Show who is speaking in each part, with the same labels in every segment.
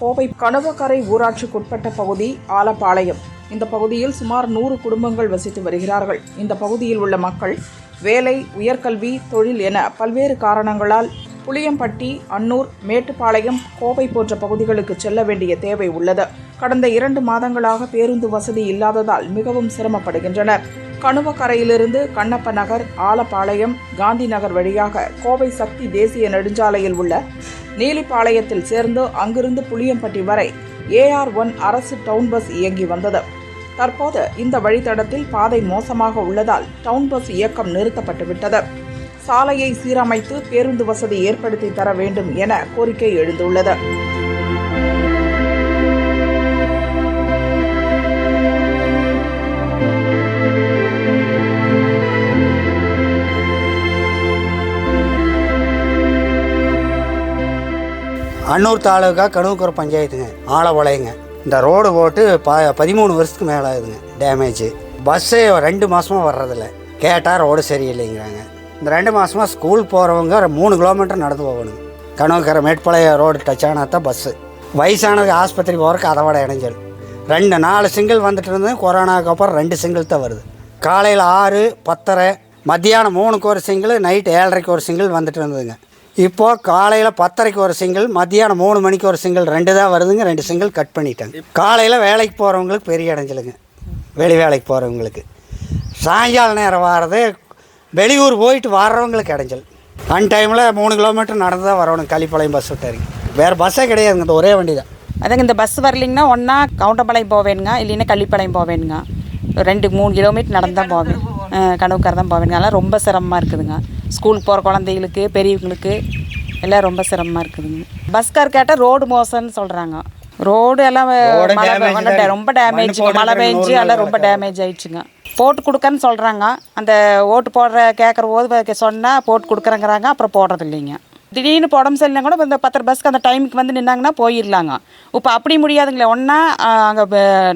Speaker 1: கோவை கணுவக்கரை ஊராட்சிக்குட்பட்ட பகுதி ஆலப்பாளையம். இந்த பகுதியில் சுமார் நூறு குடும்பங்கள் வசித்து வருகிறார்கள். இந்த பகுதியில் உள்ள மக்கள் வேலை உயர்கல்வி தொழில் என பல்வேறு காரணங்களால் புளியம்பட்டி அன்னூர் மேட்டுப்பாளையம் கோவை போன்ற பகுதிகளுக்கு செல்ல வேண்டிய தேவை உள்ளது. கடந்த இரண்டு மாதங்களாக பேருந்து வசதி இல்லாததால் மிகவும் சிரமப்படுகின்றனர். கணுவக்கரையிலிருந்து கண்ணப்ப நகர் ஆலப்பாளையம் காந்தி நகர் வழியாக கோவை சக்தி தேசிய நெடுஞ்சாலையில் உள்ள நீலிப்பாளையத்தில் சேர்ந்து அங்கிருந்து புளியம்பட்டி வரை ஏஆர் ஒன் அரசு டவுன் பஸ் இயங்கி வந்தது. தற்போது இந்த வழித்தடத்தில் பாதை மோசமாக உள்ளதால் டவுன் பஸ் இயக்கம் நிறுத்தப்பட்டுவிட்டது. சாலையை சீரமைத்து பேருந்து வசதி ஏற்படுத்தி தர வேண்டும் என கோரிக்கை எழுந்துள்ளது.
Speaker 2: அன்னூர் தாலுக்கா கணுக்குற பஞ்சாயத்துங்க. ஆலவளையங்க இந்த ரோடு போட்டு ப பதிமூணு வருஷத்துக்கு மேலே ஆகுதுங்க டேமேஜு பஸ்ஸு ரெண்டு மாதமாக வர்றதில்ல. கேட்டால் ரோடு சரியில்லைங்கிறாங்க. இந்த ரெண்டு மாதமாக ஸ்கூல் போகிறவங்க மூணு கிலோமீட்டர் நடந்து போகணும். கணுக்கரை மேட்டுப்பாளையம் ரோடு டச் ஆனால் தான் பஸ்ஸு வயசானது ஆஸ்பத்திரி போகிறக்கு அதை விட இடைஞ்சல். ரெண்டு நாலு சிங்கிள் வந்துட்டு இருந்தது கொரோனாவுக்கு அப்புறம் ரெண்டு சிங்கிள் தான் வருது. காலையில் ஆறு பத்தரை மத்தியானம் மூணுக்கு ஒரு சிங்கிள் நைட் ஏழரைக்கு ஒரு சிங்கிள் வந்துட்டு இருந்ததுங்க. இப்போது காலையில் பத்தரைக்கு ஒரு சிங்கிள் மத்தியானம் மூணு மணிக்கு ஒரு சிங்கிள் ரெண்டு தான் வருதுங்க ரெண்டு சிங்கிள் கட் பண்ணிட்டாங்க. காலையில் வேலைக்கு போகிறவங்களுக்கு பெரிய இடைஞ்சலுங்க. வெளி வேலைக்கு போகிறவங்களுக்கு சாயங்கால நேரம் வாரது வெளியூர் போயிட்டு வர்றவங்களுக்கு இடைஞ்சல். அன் டைமில் மூணு கிலோமீட்டர் நடந்து தான் வரணும் கலிப்பாளையம் பஸ் விட்டு வரைக்கும் வேறு பஸ்ஸே கிடையாதுங்க இந்த ஒரே வண்டி தான்
Speaker 3: அதுங்க இந்த பஸ் வரலிங்கன்னா ஒன்றா கவுண்டம்பாளையம் போவேனுங்க இல்லைன்னா கள்ளிப்பாளையம் போவேனுங்க. ரெண்டு மூணு கிலோமீட்டர் நடந்து தான் போவேன். கனவுக்கார தான் போவேனுங்க. அதெல்லாம் ரொம்ப சிரமமாக இருக்குதுங்க. ஸ்கூலுக்கு போகிற குழந்தைகளுக்கு பெரியவங்களுக்கு எல்லாம் ரொம்ப சிரமமாக இருக்குதுங்க. பஸ்கார் கேட்டால் ரோடு மோசம்னு சொல்கிறாங்க ரோடு எல்லாம் மழை. ரொம்ப டேமேஜ் மழை பெஞ்சு எல்லாம் ரொம்ப. டேமேஜ் ஆயிடுச்சுங்க. போட்டு கொடுக்கன்னு சொல்கிறாங்க அந்த ஓட்டு போடுற கேட்குற போது சொன்னால் போட்டு கொடுக்குறேங்கிறாங்க அப்புறம் போடுறது இல்லைங்க. திடீர்னு உடம்பு சரியில்லைனா கூட இந்த பத்தரை பஸ்க்கு அந்த டைமுக்கு வந்து நின்னாங்கன்னா போயிடலாங்க. இப்போ அப்படி முடியாதுங்களே. ஒன்றா அங்கே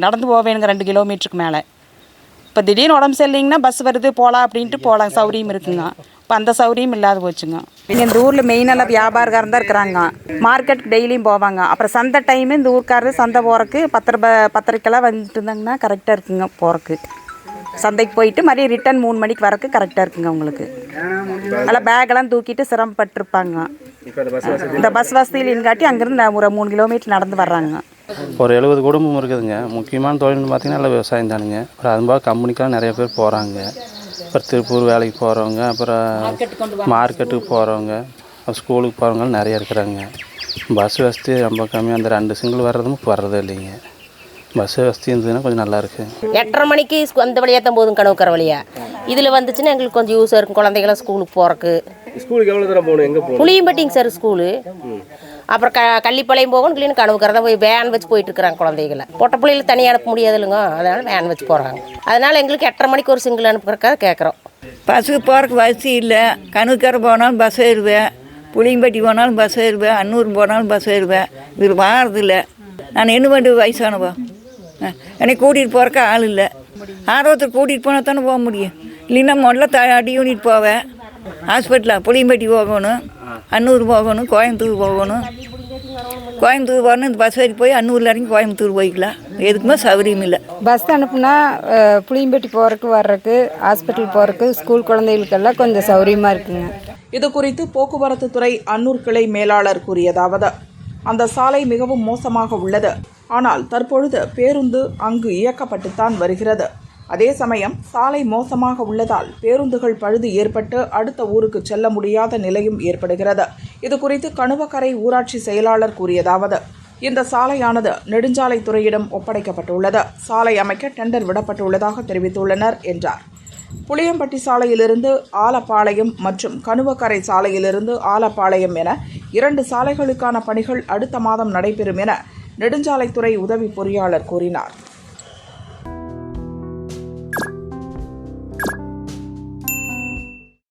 Speaker 3: நடந்து போவேனுங்க ரெண்டு கிலோமீட்டருக்கு மேலே. இப்போ திடீர்னு உடம்பு சரியில்லைங்கன்னா பஸ் வருது போகலாம் அப்படின்ட்டு போகலாம் சௌரியம் இருக்குங்க. இப்போ அந்த சௌரியம் இல்லாத போச்சுங்க. இங்கே இந்த ஊரில் மெயினெல்லாம் வியாபாரக்காரன் தான் இருக்கிறாங்க. மார்க்கெட்டுக்கு டெய்லியும் போவாங்க. அப்புறம் சந்தை டைமு இந்த ஊருக்காரரு சந்தை போகிறக்கு பத்தரை பத்தரைக்கெல்லாம் வந்துட்டு இருந்தாங்கன்னா கரெக்டாக இருக்குங்க போகிறக்கு சந்தைக்கு போயிட்டு மறுபடியும் ரிட்டர்ன் மூணு மணிக்கு வரக்கு கரெக்டாக இருக்குங்க உங்களுக்கு. அதெல்லாம் பேக்கெல்லாம் தூக்கிட்டு சிரமப்பட்டிருப்பாங்க. இந்த பஸ் வசதியிலின்காட்டி அங்கேருந்து ஒரு மூணு கிலோமீட்டர் நடந்து வர்றாங்க.
Speaker 4: ஒரு எழுபது குடும்பம் இருக்குதுங்க. முக்கியமான தொழில்னு பார்த்தீங்கன்னா எல்லாம் விவசாயம் தானுங்க. அப்புறம் அது போக கம்பெனிக்கெலாம் நிறைய பேர் போகிறாங்க அப்புறம் திருப்பூர் வேலைக்கு போகிறவங்க அப்புறம் மார்க்கெட்டுக்கு போகிறவங்க அப்புறம் ஸ்கூலுக்கு போகிறவங்க நிறைய இருக்கிறாங்க. பஸ் வசதி ரொம்ப கம்மி. அந்த ரெண்டு சிங்கிள் வர்றதும் வர்றதே இல்லைங்க. பஸ் வசதி இருந்ததுன்னா கொஞ்சம் நல்லா இருக்கு.
Speaker 5: எட்டரை மணிக்கு அந்த வழியாக தான் போதும் கனவுக்கர வழியா. இதில் வந்துச்சுன்னா எங்களுக்கு கொஞ்சம் யூஸாக இருக்கும். குழந்தைகளாம் ஸ்கூலுக்கு போகிறக்கு
Speaker 6: ஸ்கூலுக்கு எவ்வளோ தூரம் போகணும்? எங்கே
Speaker 5: புளியம்பட்டிங்க சார் ஸ்கூலு. அப்புறம் க கள்ளிப்பாளையம் போகணும் இல்லைன்னு கனவுக்கரை தான் போய் வேன் வச்சு போயிட்டு இருக்கிறாங்க குழந்தைகளை. பொட்ட பிள்ளைகளை தனியாக அனுப்ப முடியாது இல்லைங்க அதனால வேன் வச்சு போகிறாங்க அதனால் எங்களுக்கு எட்டரை மணிக்கு ஒரு சிங்கிள் அனுப்புறக்காக கேட்குறோம்
Speaker 7: பஸ்ஸுக்கு போகிறக்கு வசதி இல்லை. கணுக்கரை போனாலும் பஸ் ஏறுவேன். புளியம்பட்டி போனாலும் பஸ் ஏறுவேன். அன்னூர் போனாலும் பஸ் ஏறுவேன். இது வாரதில்லை. நான் என்ன பண்ணி வயசானவா? என்னை கூட்டிகிட்டு போகிறக்கு ஆள் இல்லை. ஆர்வத்தில் கூட்டிகிட்டு போனால் தானே போக முடியும். இல்லைன்னா முதல்ல த அடி யூனிட் போவேன். ஹாஸ்பிட்டலில் புளியம்பட்டி போகணும். அன்னூர் போகணும் கோயம்புத்தூர் போகணும். கோயம்புத்தூர் போகணும் இந்த பஸ் ஏறி போய் அன்னூரில் இறங்கி கோயம்புத்தூர் போய்க்கலாம். எதுக்குமே சௌகரியம் இல்லை.
Speaker 8: பஸ் அனுப்புனா புளியம்பட்டி போகிறக்கு வர்றதுக்கு ஹாஸ்பிட்டல் போகிறதுக்கு ஸ்கூல் குழந்தைகளுக்கெல்லாம் கொஞ்சம் சௌகரியமாக இருக்குங்க.
Speaker 1: இது குறித்து போக்குவரத்து துறை அன்னூர் கிளை மேலாளர் கூறியதாவது அந்த சாலை மிகவும் மோசமாக உள்ளது. ஆனால் தற்பொழுது பேருந்து அங்கு இயக்கப்பட்டுத்தான் வருகிறது. அதே சமயம் சாலை மோசமாக உள்ளதால் பேருந்துகள் பழுது ஏற்பட்டு அடுத்த ஊருக்கு செல்ல முடியாத நிலையும் ஏற்படுகிறது. இது குறித்து கணுவக்கரை ஊராட்சி செயலாளர் கூறியதாவது இந்த சாலையானது நெடுஞ்சாலைத்துறையிடம் ஒப்படைக்கப்பட்டுள்ளது. சாலை அமைக்க டெண்டர் விடப்பட்டுள்ளதாக தெரிவித்துள்ளனர் என்றார். புளியம்பட்டி சாலையிலிருந்து ஆலப்பாளையம் மற்றும் கணுவக்கரை சாலையிலிருந்து ஆலப்பாளையம் என இரண்டு சாலைகளுக்கான பணிகள் அடுத்த மாதம் நடைபெறும் என நெடுஞ்சாலைத்துறை உதவி பொறியாளர் கூறினார்.